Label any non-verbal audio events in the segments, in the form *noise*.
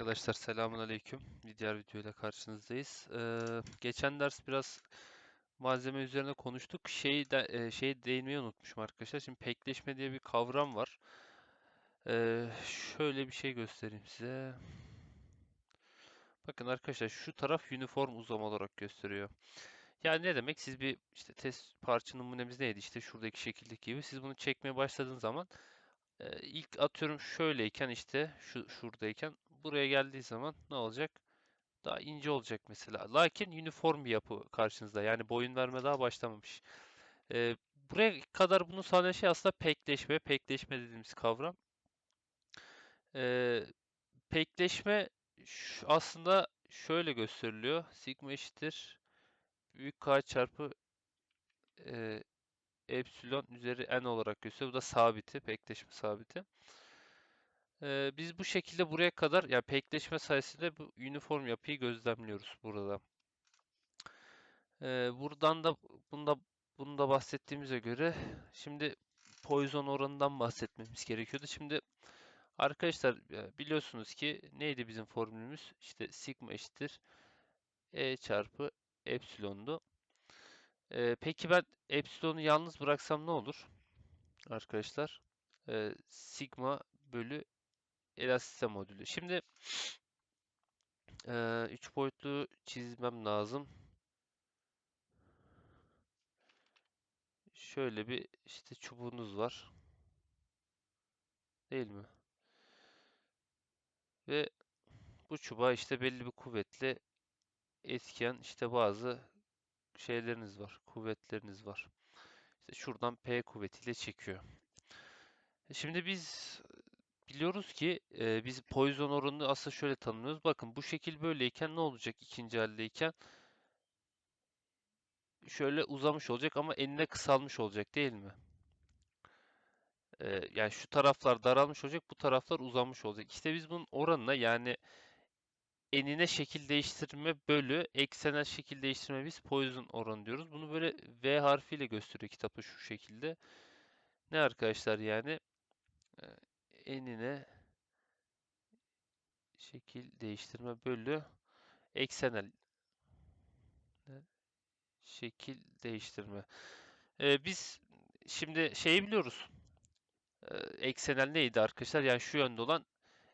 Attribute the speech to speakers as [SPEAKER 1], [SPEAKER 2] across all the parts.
[SPEAKER 1] Arkadaşlar selamünaleyküm. Bir diğer videoyla karşınızdayız. Ee, geçen ders biraz malzeme üzerine konuştuk. Şeyi de e, şeyi değinmeyi unutmuşum arkadaşlar. Şimdi pekleşme diye bir kavram var. Ee, şöyle bir şey göstereyim size. Bakın arkadaşlar şu taraf uniform uzama olarak gösteriyor. Yani ne demek? Siz bir işte test parça numunemiz neydi? İşte şuradaki şekildeki gibi. Siz bunu çekmeye başladığınız zaman e, ilk atıyorum şöyleyken işte şu şuradayken buraya geldiği zaman ne olacak? Daha ince olacak mesela. Lakin uniform bir yapı karşınızda. Yani boyun verme daha başlamamış. E, buraya kadar bunu sağlayan şey aslında pekleşme. Pekleşme dediğimiz kavram. E, pekleşme aslında şöyle gösteriliyor. Sigma eşittir büyük K çarpı e, epsilon üzeri n olarak gösteriyor. Bu da sabiti, pekleşme sabiti. Ee, biz bu şekilde buraya kadar, ya pekleşme sayesinde bu uniform yapıyı gözlemliyoruz burada. Ee, buradan da bunda bunu da bahsettiğimize göre şimdi Poisson oranından bahsetmemiz gerekiyordu. Şimdi arkadaşlar e, biliyorsunuz ki neydi bizim formülümüz? İşte sigma eşittir e çarpı epsilondu. Ee, peki ben epsilonu yalnız bıraksam ne olur? Arkadaşlar Ee, sigma bölü elastisite modülü. Şimdi 3 boyutlu çizmem lazım. Şöyle bir işte çubuğunuz var. Değil mi? Ve bu çubuğa işte belli bir kuvvetle etken işte bazı şeyleriniz var. Kuvvetleriniz var. İşte şuradan P kuvvetiyle çekiyor. E Şimdi biz biliyoruz ki e, biz Poisson oranını aslında şöyle tanımlıyoruz. Bakın bu şekil böyleyken ne olacak ikinci haldeyken? Şöyle uzamış olacak ama enine kısalmış olacak değil mi? Ee, yani şu taraflar daralmış olacak, bu taraflar uzamış olacak. İşte biz bunun oranına yani enine şekil değiştirme bölü eksenel şekil değiştirme biz Poisson oranı diyoruz. Bunu böyle V harfiyle gösteriyor kitapta şu şekilde. Ne arkadaşlar yani? Enine şekil değiştirme bölü eksenel şekil değiştirme. Ee, biz şimdi şeyi biliyoruz. Ee, eksenel neydi arkadaşlar? Yani şu yönde olan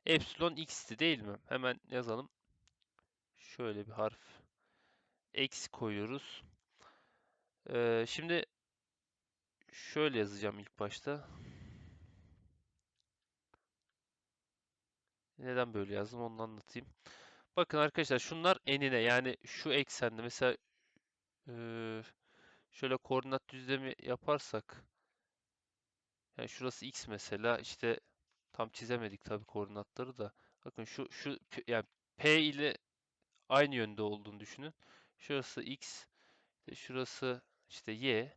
[SPEAKER 1] epsilon x'ti değil mi? Hemen yazalım. Şöyle bir harf. Eksi koyuyoruz. Ee, şimdi şöyle yazacağım ilk başta. Neden böyle yazdım onu anlatayım. Bakın arkadaşlar şunlar enine yani şu eksende mesela şöyle koordinat düzlemi yaparsak yani şurası x mesela işte tam çizemedik tabii koordinatları da. Bakın şu şu yani p ile aynı yönde olduğunu düşünün. Şurası x, işte şurası işte y,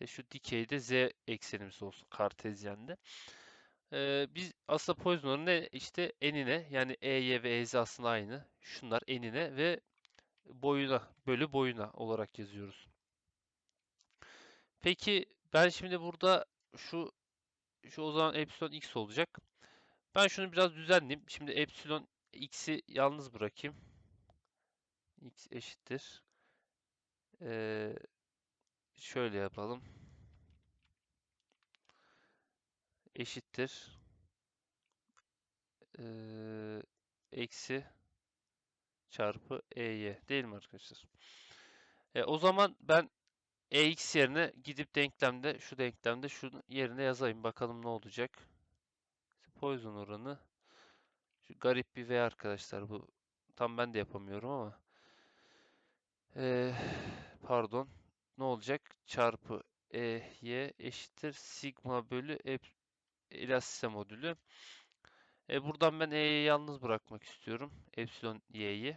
[SPEAKER 1] ve şu dikeyde z eksenimiz olsun kartezyende. Ee, biz aslında Poisson'un ne işte enine yani EY ve EZ aslında aynı. Şunlar enine ve boyuna bölü boyuna olarak yazıyoruz. Peki ben şimdi burada şu şu o zaman epsilon x olacak. Ben şunu biraz düzenleyeyim. Şimdi epsilon x'i yalnız bırakayım. x eşittir. Ee, şöyle yapalım. Eşittir. Ee, eksi çarpı ey değil mi arkadaşlar? E, o zaman ben ex yerine gidip denklemde şu denklemde şunun yerine yazayım. Bakalım ne olacak. Poisson oranı. Şu garip bir V arkadaşlar bu. Tam ben de yapamıyorum ama. Ee, pardon. Ne olacak? Çarpı e y eşittir sigma bölü e, elastisite modülü. E, buradan ben e'yi yalnız bırakmak istiyorum. Epsilon y'yi.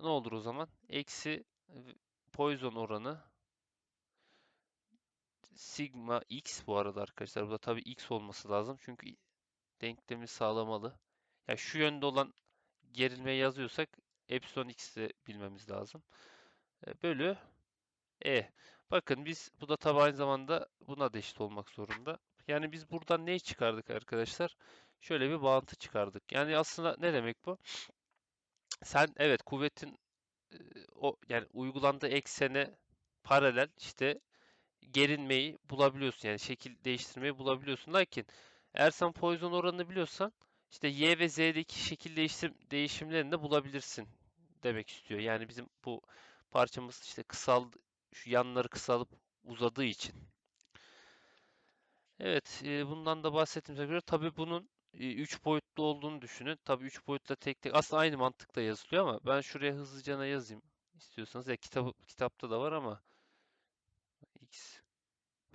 [SPEAKER 1] Ne olur o zaman? Eksi Poisson oranı sigma x bu arada arkadaşlar. Burada tabii x olması lazım. Çünkü denklemi sağlamalı. Yani şu yönde olan gerilmeyi yazıyorsak epsilon x'i bilmemiz lazım. E, bölü e. Bakın biz bu da tabi aynı zamanda buna da eşit olmak zorunda. Yani biz buradan neyi çıkardık arkadaşlar? Şöyle bir bağıntı çıkardık. Yani aslında ne demek bu? sen evet kuvvetin e, o yani uygulandığı eksene paralel işte gerinmeyi bulabiliyorsun yani şekil değiştirmeyi bulabiliyorsun. Lakin eğer sen Poisson oranını biliyorsan işte Y ve Z'deki şekil değiştim değişimlerini de bulabilirsin demek istiyor. Yani bizim bu parçamız işte kısal şu yanları kısalıp uzadığı için. Evet, e, bundan da bahsettiğimize göre tabii bunun 3 boyutlu olduğunu düşünün. Tabii 3 boyutla tek tek aslında aynı mantıkla yazılıyor ama ben şuraya hızlıca yazayım istiyorsanız. Ya kitap kitapta da var ama x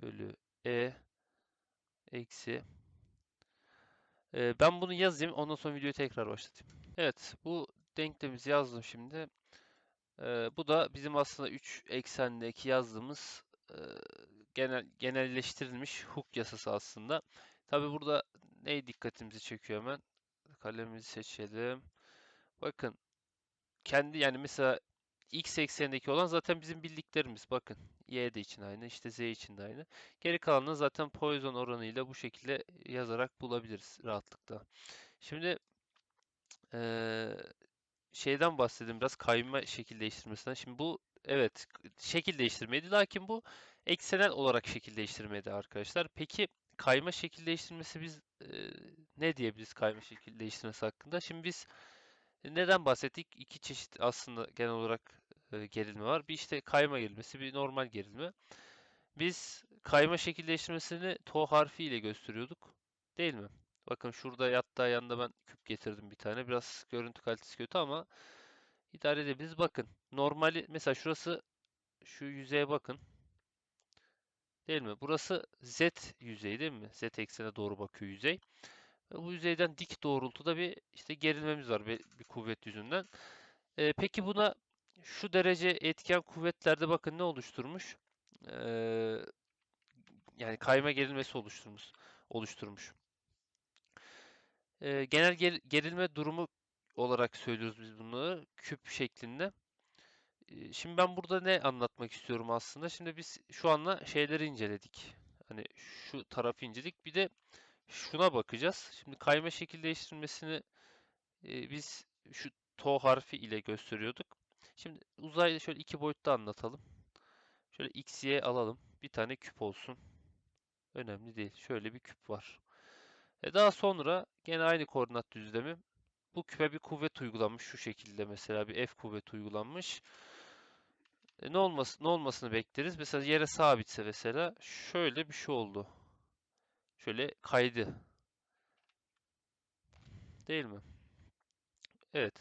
[SPEAKER 1] bölü e eksi e, ben bunu yazayım ondan sonra videoyu tekrar başlatayım. Evet bu denklemimizi yazdım şimdi. E, bu da bizim aslında 3 eksendeki yazdığımız genel genelleştirilmiş Hooke yasası aslında. Tabi burada ne dikkatimizi çekiyor hemen? Kalemimizi seçelim. Bakın kendi yani mesela x eksenindeki olan zaten bizim bildiklerimiz. Bakın y de için aynı, işte z için de aynı. Geri kalanını zaten Poisson oranıyla bu şekilde yazarak bulabiliriz rahatlıkla. Şimdi ee, şeyden bahsedeyim biraz kayma şekil değiştirmesinden. Şimdi bu evet şekil değiştirmeydi lakin bu eksenel olarak şekil değiştirmeydi arkadaşlar. Peki kayma şekil değiştirmesi biz e, ne diyebiliriz kayma şekil değiştirmesi hakkında? Şimdi biz neden bahsettik? İki çeşit aslında genel olarak e, gerilme var. Bir işte kayma gerilmesi, bir normal gerilme. Biz kayma şekil değiştirmesini to harfi ile gösteriyorduk. Değil mi? Bakın şurada yatta yanında ben küp getirdim bir tane. Biraz görüntü kalitesi kötü ama idare edebiliriz. Bakın normali mesela şurası şu yüzeye bakın. Değil mi? Burası z yüzeyi değil mi? Z eksene doğru bakıyor yüzey. Ve bu yüzeyden dik doğrultuda bir işte gerilmemiz var bir, bir kuvvet yüzünden. Ee, peki buna şu derece etken kuvvetlerde bakın ne oluşturmuş? Ee, yani kayma gerilmesi oluşturmuş. oluşturmuş. Ee, genel ger gerilme durumu olarak söylüyoruz biz bunu küp şeklinde. Şimdi ben burada ne anlatmak istiyorum aslında? Şimdi biz şu anda şeyleri inceledik. Hani şu tarafı inceledik. Bir de şuna bakacağız. Şimdi kayma şekil değiştirmesini biz şu to harfi ile gösteriyorduk. Şimdi uzayda şöyle iki boyutta anlatalım. Şöyle x, y alalım. Bir tane küp olsun. Önemli değil. Şöyle bir küp var. E daha sonra gene aynı koordinat düzlemi. Bu küpe bir kuvvet uygulanmış şu şekilde mesela bir F kuvvet uygulanmış. E ne olması ne olmasını bekleriz? Mesela yere sabitse mesela şöyle bir şey oldu. Şöyle kaydı. Değil mi? Evet.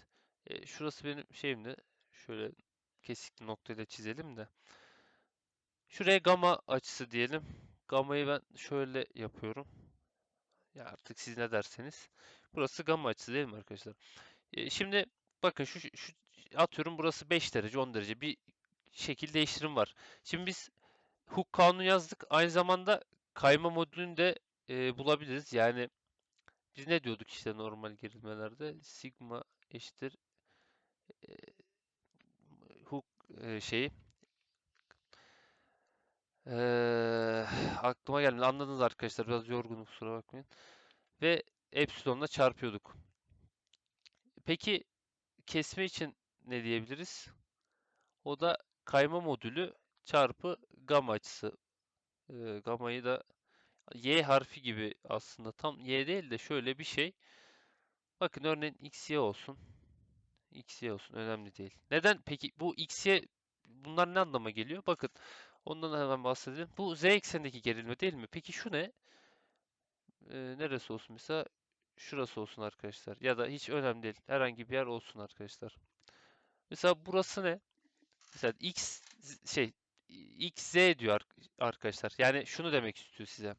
[SPEAKER 1] E, şurası benim şeyimdi. Şöyle kesikli noktayla çizelim de. Şuraya gamma açısı diyelim. Gamma'yı ben şöyle yapıyorum. Ya artık siz ne derseniz. Burası gamma açısı değil mi arkadaşlar? E, şimdi bakın şu, şu atıyorum burası 5 derece 10 derece bir şekil değiştirim var. Şimdi biz Hooke kanunu yazdık. Aynı zamanda kayma modülünü de e, bulabiliriz. Yani biz ne diyorduk işte normal gerilmelerde? Sigma eşittir e, Hooke e, şeyi e, aklıma gelmedi. Anladınız arkadaşlar. Biraz yorgunum kusura bakmayın. Ve epsilonla çarpıyorduk. Peki kesme için ne diyebiliriz? O da kayma modülü çarpı gamma açısı. E, gamayı da y harfi gibi aslında tam y değil de şöyle bir şey. Bakın örneğin x y olsun. x y olsun önemli değil. Neden peki bu x y bunlar ne anlama geliyor? Bakın ondan hemen bahsedelim. Bu z eksenindeki gerilme değil mi? Peki şu ne? Ee, neresi olsun mesela? Şurası olsun arkadaşlar. Ya da hiç önemli değil. Herhangi bir yer olsun arkadaşlar. Mesela burası ne? Mesela x şey x z diyor arkadaşlar. Yani şunu demek istiyor size.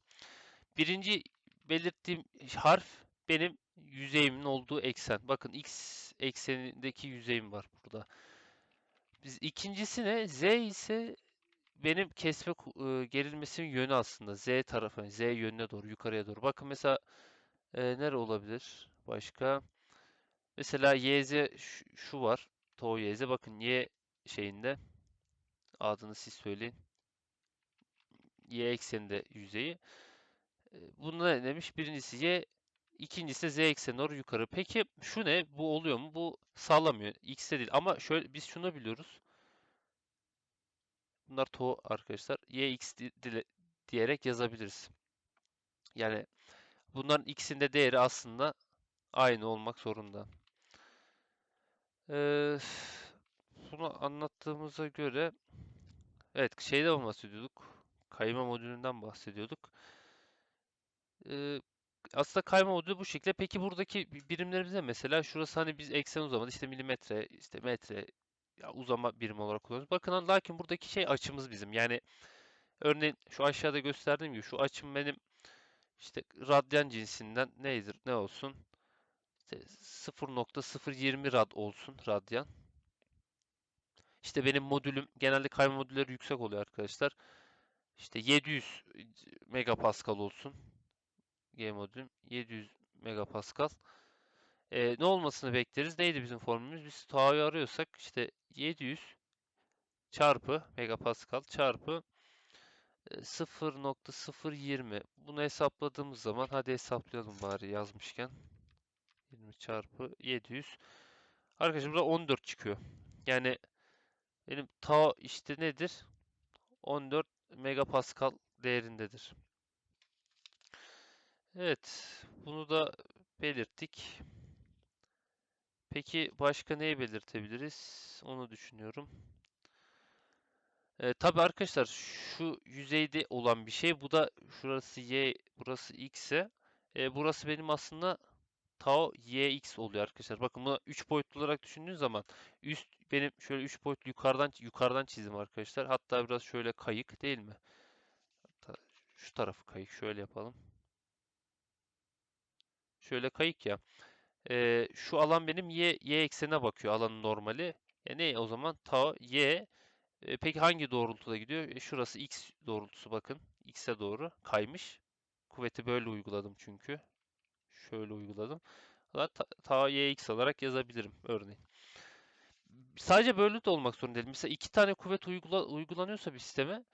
[SPEAKER 1] Birinci belirttiğim harf benim yüzeyimin olduğu eksen. Bakın x eksenindeki yüzeyim var burada. Biz ikincisi ne? Z ise benim kesme e, gerilmesinin yönü aslında. Z tarafı, Z yönüne doğru, yukarıya doğru. Bakın mesela e, nere olabilir? Başka. Mesela YZ şu, şu var. To YZ. Bakın Y şeyinde. Adını siz söyleyin. Y ekseninde yüzeyi. Bunda ne demiş? Birincisi Y, ikincisi Z ekseni doğru yukarı. Peki şu ne? Bu oluyor mu? Bu sağlamıyor. X'te değil. Ama şöyle biz şunu biliyoruz. Bunlar to arkadaşlar. Di- dile- diyerek yazabiliriz. Yani bunların ikisinde değeri aslında aynı olmak zorunda. Ee, bunu anlattığımıza göre evet şeyden bahsediyorduk. Kayma modülünden bahsediyorduk. Ee, aslında kayma modülü bu şekilde. Peki buradaki bi- birimlerimiz ne mesela? Şurası hani biz eksen uzamadı işte milimetre, işte metre ya uzama birimi olarak kullanıyoruz. Bakın lakin buradaki şey açımız bizim. Yani örneğin şu aşağıda gösterdiğim gibi şu açım benim işte radyan cinsinden nedir? Ne olsun? İşte 0.020 rad olsun radyan. İşte benim modülüm genelde kayma modülleri yüksek oluyor arkadaşlar. İşte 700 megapascal olsun. G modülüm 700 megapascal. Ee, ne olmasını bekleriz? Neydi bizim formülümüz? Biz tau'yu arıyorsak işte 700 çarpı megapascal çarpı e, 0.020 bunu hesapladığımız zaman hadi hesaplayalım bari yazmışken 20 çarpı 700 arkadaşlar burada 14 çıkıyor. Yani benim tau işte nedir? 14 megapascal değerindedir. Evet, bunu da belirttik. Peki başka neyi belirtebiliriz? Onu düşünüyorum. Ee, tabii arkadaşlar şu yüzeyde olan bir şey. Bu da şurası y, burası x ise e, burası benim aslında tau yx oluyor arkadaşlar. Bakın bunu 3 boyutlu olarak düşündüğünüz zaman üst benim şöyle 3 boyutlu yukarıdan yukarıdan çizdim arkadaşlar. Hatta biraz şöyle kayık değil mi? Hatta şu tarafı kayık şöyle yapalım. Şöyle kayık ya. Ee, şu alan benim y, y eksenine bakıyor alanın normali. E ne o zaman? Tau y. E, peki hangi doğrultuda gidiyor? E, şurası x doğrultusu bakın. X'e doğru kaymış. Kuvveti böyle uyguladım çünkü. Şöyle uyguladım. Ta, ta yx olarak yazabilirim örneğin. Sadece böyle de olmak zorunda değil. Mesela iki tane kuvvet uygula, uygulanıyorsa bir sisteme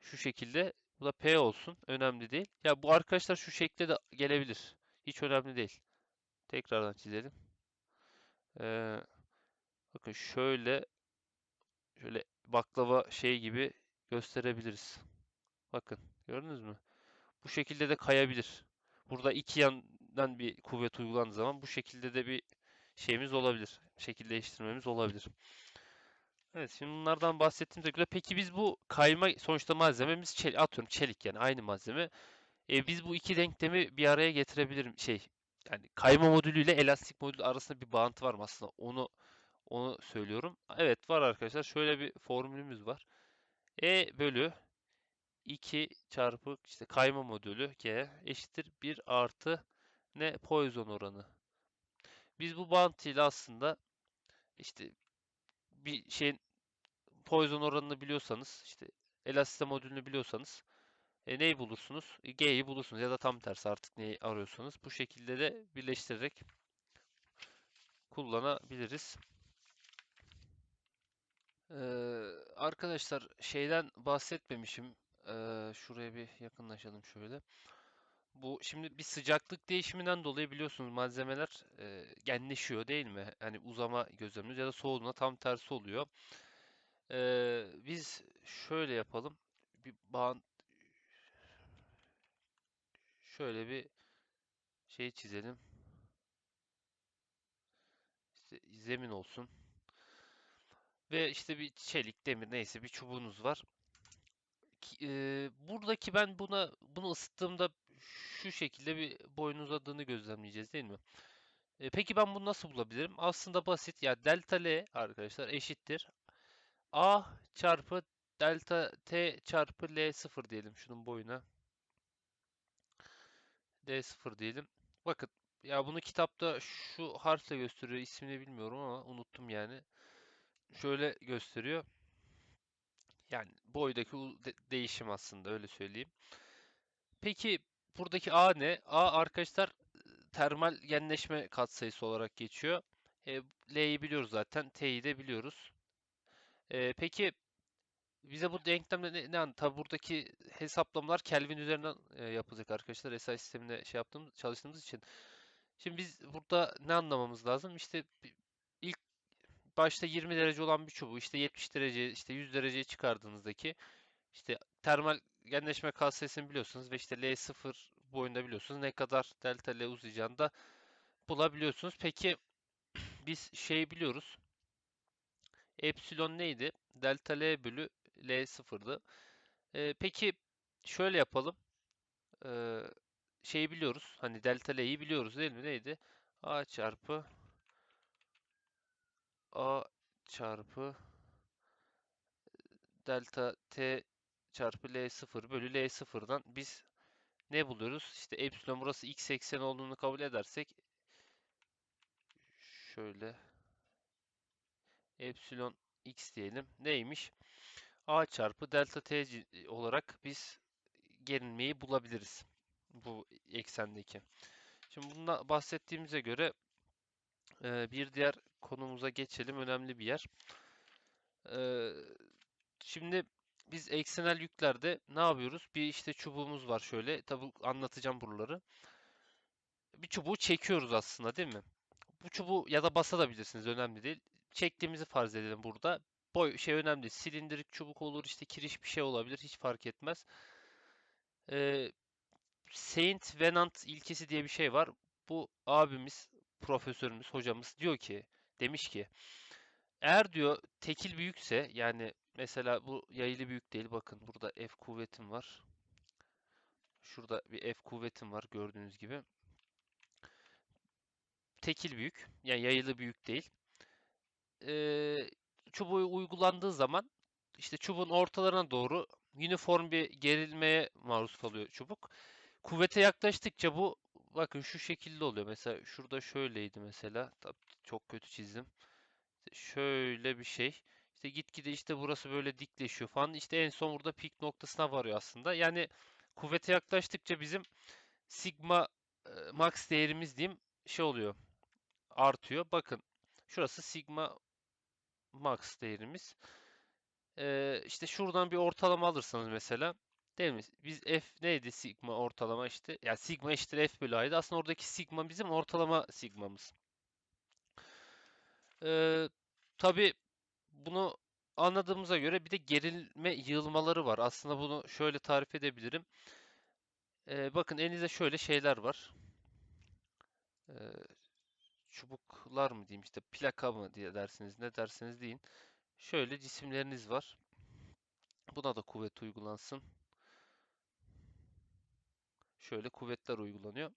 [SPEAKER 1] şu şekilde bu da P olsun. Önemli değil. Ya bu arkadaşlar şu şekilde de gelebilir. Hiç önemli değil. Tekrardan çizelim. Ee, bakın şöyle şöyle baklava şey gibi gösterebiliriz. Bakın gördünüz mü? Bu şekilde de kayabilir. Burada iki yandan bir kuvvet uygulandığı zaman bu şekilde de bir şeyimiz olabilir. Şekil değiştirmemiz olabilir. Evet şimdi bunlardan bahsettiğimize göre peki biz bu kayma sonuçta malzememiz çelik, atıyorum çelik yani aynı malzeme. E, biz bu iki denklemi bir araya getirebilirim şey yani kayma modülüyle elastik modül arasında bir bağıntı var mı aslında onu onu söylüyorum. Evet var arkadaşlar şöyle bir formülümüz var. E bölü 2 çarpı işte kayma modülü G eşittir 1 artı ne Poisson oranı. Biz bu bağıntıyla aslında işte bir şeyin Poisson oranını biliyorsanız işte elastisite modülünü biliyorsanız e, neyi bulursunuz? E, G'yi bulursunuz ya da tam tersi artık neyi arıyorsanız. Bu şekilde de birleştirerek kullanabiliriz. Ee, arkadaşlar şeyden bahsetmemişim. Ee, şuraya bir yakınlaşalım şöyle. Bu şimdi bir sıcaklık değişiminden dolayı biliyorsunuz malzemeler e, genleşiyor değil mi? Hani uzama gözlemliyoruz ya da soğuduğunda tam tersi oluyor. Ee, biz şöyle yapalım. Bir bağın şöyle bir şey çizelim. İşte zemin olsun. Ve işte bir çelik, demir neyse bir çubuğunuz var. Ki- e, buradaki ben buna bunu ısıttığımda şu şekilde bir boyun uzadığını gözlemleyeceğiz değil mi? E, peki ben bunu nasıl bulabilirim? Aslında basit. Ya delta L arkadaşlar eşittir. A çarpı delta T çarpı L0 diyelim şunun boyuna. D0 diyelim. Bakın ya bunu kitapta şu harfle gösteriyor. İsmini bilmiyorum ama unuttum yani. Şöyle gösteriyor. Yani boydaki değişim aslında öyle söyleyeyim. Peki buradaki A ne? A arkadaşlar termal genleşme katsayısı olarak geçiyor. E, L'yi biliyoruz zaten. T'yi de biliyoruz. E, peki bize bu denklemde ne, ne Tabi buradaki hesaplamalar Kelvin üzerinden e, yapılacak arkadaşlar. SI sisteminde şey yaptığımız, çalıştığımız için. Şimdi biz burada ne anlamamız lazım? İşte ilk başta 20 derece olan bir çubuğu işte 70 derece işte 100 dereceye çıkardığınızdaki işte termal genleşme katsayısını biliyorsunuz ve işte L0 boyunda biliyorsunuz ne kadar delta L uzayacağını da bulabiliyorsunuz. Peki *clears throat* biz şey biliyoruz. Epsilon neydi? Delta L bölü L0'dı. Ee, peki şöyle yapalım. Ee, şeyi biliyoruz. Hani delta L'yi biliyoruz değil mi? Neydi? A çarpı A çarpı delta T çarpı L0 bölü L0'dan biz ne buluyoruz? İşte epsilon burası x eksen olduğunu kabul edersek şöyle epsilon x diyelim. Neymiş? A çarpı delta T olarak biz gerilmeyi bulabiliriz. Bu eksendeki. Şimdi bundan bahsettiğimize göre bir diğer konumuza geçelim. Önemli bir yer. Şimdi biz eksenel yüklerde ne yapıyoruz? Bir işte çubuğumuz var şöyle. Tabi anlatacağım buraları. Bir çubuğu çekiyoruz aslında değil mi? Bu çubuğu ya da basabilirsiniz önemli değil. Çektiğimizi farz edelim burada. Boy şey önemli değil. Silindirik çubuk olur işte kiriş bir şey olabilir hiç fark etmez. Ee, Saint Venant ilkesi diye bir şey var. Bu abimiz, profesörümüz, hocamız diyor ki, demiş ki eğer diyor tekil büyükse yani mesela bu yayılı büyük değil bakın burada F kuvvetim var. Şurada bir F kuvvetim var gördüğünüz gibi. Tekil büyük yani yayılı büyük değil. Ee, çubuğu uygulandığı zaman işte çubuğun ortalarına doğru uniform bir gerilmeye maruz kalıyor çubuk. Kuvvete yaklaştıkça bu bakın şu şekilde oluyor. Mesela şurada şöyleydi mesela. Tabii çok kötü çizdim. Şöyle bir şey. İşte gitgide işte burası böyle dikleşiyor falan. İşte en son burada pik noktasına varıyor aslında. Yani kuvvete yaklaştıkça bizim sigma e, max değerimiz diyeyim şey oluyor. Artıyor. Bakın şurası sigma max değerimiz. Ee, işte şuradan bir ortalama alırsanız mesela değil mi? Biz f neydi sigma ortalama işte. Ya yani sigma eşittir f bölü a'ydı. Aslında oradaki sigma bizim ortalama sigmamız. Ee, tabii bunu anladığımıza göre bir de gerilme yığılmaları var. Aslında bunu şöyle tarif edebilirim. Ee, bakın elinizde şöyle şeyler var. Ee, çubuklar mı diyeyim işte plaka mı diye dersiniz ne derseniz deyin. Şöyle cisimleriniz var. Buna da kuvvet uygulansın. Şöyle kuvvetler uygulanıyor.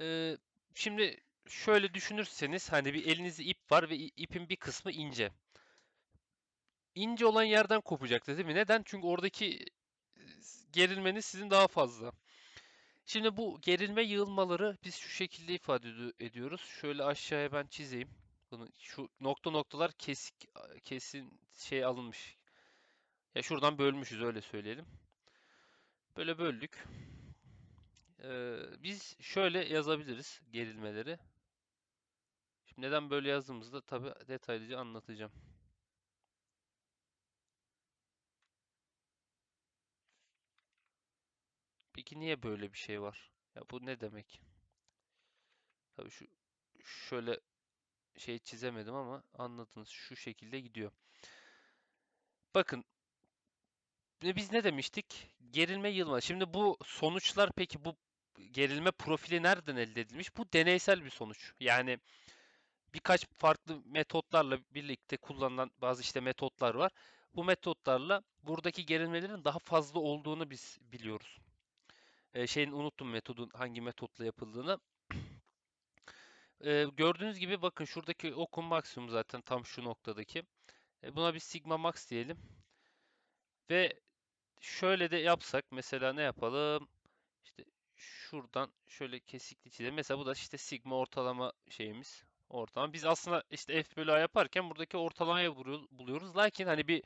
[SPEAKER 1] Ee, şimdi şöyle düşünürseniz hani bir elinizde ip var ve ipin bir kısmı ince. İnce olan yerden kopacaktı değil mi? Neden? Çünkü oradaki gerilmeniz sizin daha fazla. Şimdi bu gerilme yığılmaları biz şu şekilde ifade ediyoruz. Şöyle aşağıya ben çizeyim. Bunu şu nokta noktalar kesik kesin şey alınmış. Ya şuradan bölmüşüz öyle söyleyelim. Böyle böldük. Ee, biz şöyle yazabiliriz gerilmeleri. Şimdi neden böyle yazdığımızda tabi detaylıca anlatacağım. Peki niye böyle bir şey var? Ya bu ne demek? Tabii şu şöyle şey çizemedim ama anladınız. Şu şekilde gidiyor. Bakın biz ne demiştik? Gerilme yılma. Şimdi bu sonuçlar peki bu gerilme profili nereden elde edilmiş? Bu deneysel bir sonuç. Yani birkaç farklı metotlarla birlikte kullanılan bazı işte metotlar var. Bu metotlarla buradaki gerilmelerin daha fazla olduğunu biz biliyoruz. Ee, şeyin unuttum metodun hangi metotla yapıldığını. *clears throat* Ee, gördüğünüz gibi bakın şuradaki okun maksimum zaten tam şu noktadaki. Ee, buna bir sigma max diyelim. Ve şöyle de yapsak mesela ne yapalım? İşte şuradan şöyle kesikli çizelim. Mesela bu da işte sigma ortalama şeyimiz. Ortalama. Biz aslında işte f bölü a yaparken buradaki ortalamayı buluyoruz. Lakin hani bir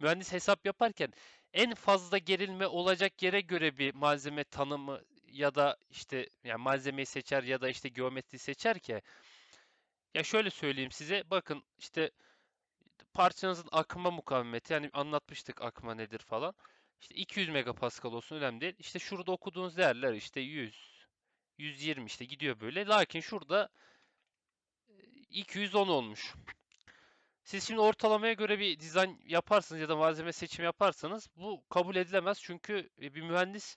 [SPEAKER 1] mühendis hesap yaparken en fazla gerilme olacak yere göre bir malzeme tanımı ya da işte yani malzemeyi seçer ya da işte geometri seçer ki ya şöyle söyleyeyim size bakın işte parçanızın akma mukavemeti yani anlatmıştık akma nedir falan. İşte 200 megapascal olsun önemli değil. İşte şurada okuduğunuz değerler işte 100, 120 işte gidiyor böyle. Lakin şurada 210 olmuş. Siz şimdi ortalamaya göre bir dizayn yaparsanız ya da malzeme seçimi yaparsanız bu kabul edilemez. Çünkü e, bir mühendis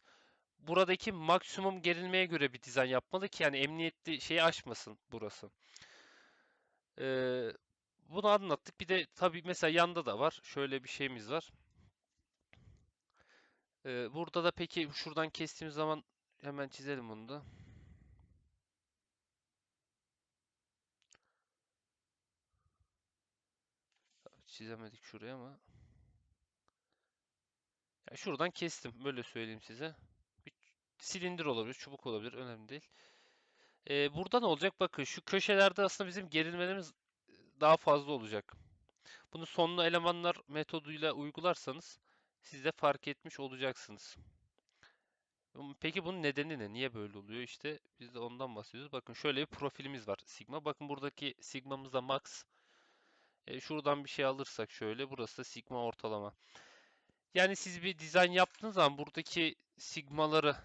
[SPEAKER 1] buradaki maksimum gerilmeye göre bir dizayn yapmalı ki yani emniyetli şeyi aşmasın burası. Ee, bunu anlattık. Bir de tabii mesela yanda da var. Şöyle bir şeyimiz var. Ee, burada da peki şuradan kestiğimiz zaman hemen çizelim bunu da. Çizemedik şuraya ama. Ya şuradan kestim. Böyle söyleyeyim size. Bir silindir olabilir, çubuk olabilir. Önemli değil. Ee, burada ne olacak? Bakın şu köşelerde aslında bizim gerilmelerimiz daha fazla olacak. Bunu sonlu elemanlar metoduyla uygularsanız siz de fark etmiş olacaksınız. Peki bunun nedeni ne? Niye böyle oluyor? İşte biz de ondan bahsediyoruz. Bakın şöyle bir profilimiz var sigma. Bakın buradaki sigmamız da max. E, şuradan bir şey alırsak şöyle burası da sigma ortalama. Yani siz bir dizayn yaptığınız zaman buradaki sigmaları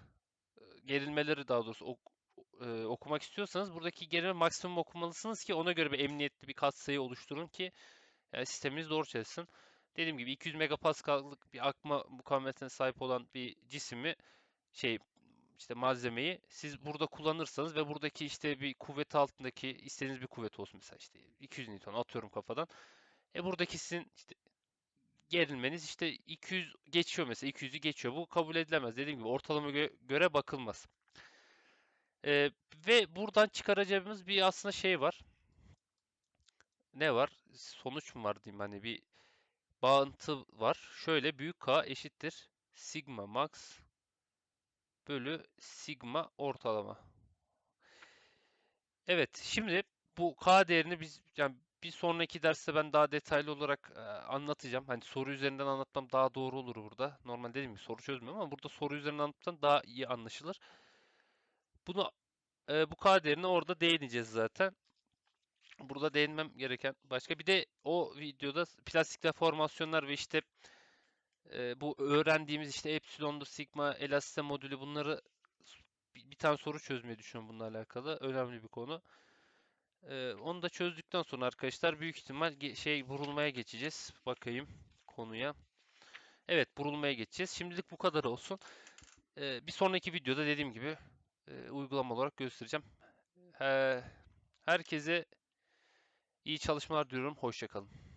[SPEAKER 1] e, gerilmeleri daha doğrusu ok- e, okumak istiyorsanız buradaki gerilme maksimum okumalısınız ki ona göre bir emniyetli bir katsayı oluşturun ki yani sisteminiz doğru çalışsın. Dediğim gibi 200 megapaskallık bir akma mukavemetine sahip olan bir cismi şey işte malzemeyi siz burada kullanırsanız ve buradaki işte bir kuvvet altındaki istediğiniz bir kuvvet olsun mesela işte 200 Newton atıyorum kafadan. E buradaki sizin işte gerilmeniz işte 200 geçiyor mesela 200'ü geçiyor. Bu kabul edilemez. Dediğim gibi ortalama gö- göre bakılmaz. E, ve buradan çıkaracağımız bir aslında şey var. Ne var? Sonuç mu var diyeyim hani bir bağıntı var. Şöyle büyük K eşittir sigma max bölü sigma ortalama. Evet, şimdi bu K değerini biz yani bir sonraki derste ben daha detaylı olarak e, anlatacağım. Hani soru üzerinden anlatmam daha doğru olur burada. Normal dediğim gibi soru çözmüyorum ama burada soru üzerinden anlatmam daha iyi anlaşılır. Bunu e, bu K değerine orada değineceğiz zaten. Burada değinmem gereken başka bir de o videoda plastik deformasyonlar ve işte e, bu öğrendiğimiz işte epsilonlu sigma elastisite modülü bunları bir, bir tane soru çözmeyi düşünüyorum bununla alakalı. Önemli bir konu. Ee, onu da çözdükten sonra arkadaşlar büyük ihtimal şey vurulmaya geçeceğiz. Bakayım konuya. Evet vurulmaya geçeceğiz. Şimdilik bu kadar olsun. Ee, bir sonraki videoda dediğim gibi e, uygulama olarak göstereceğim. Ee, herkese iyi çalışmalar diliyorum. Hoşça kalın.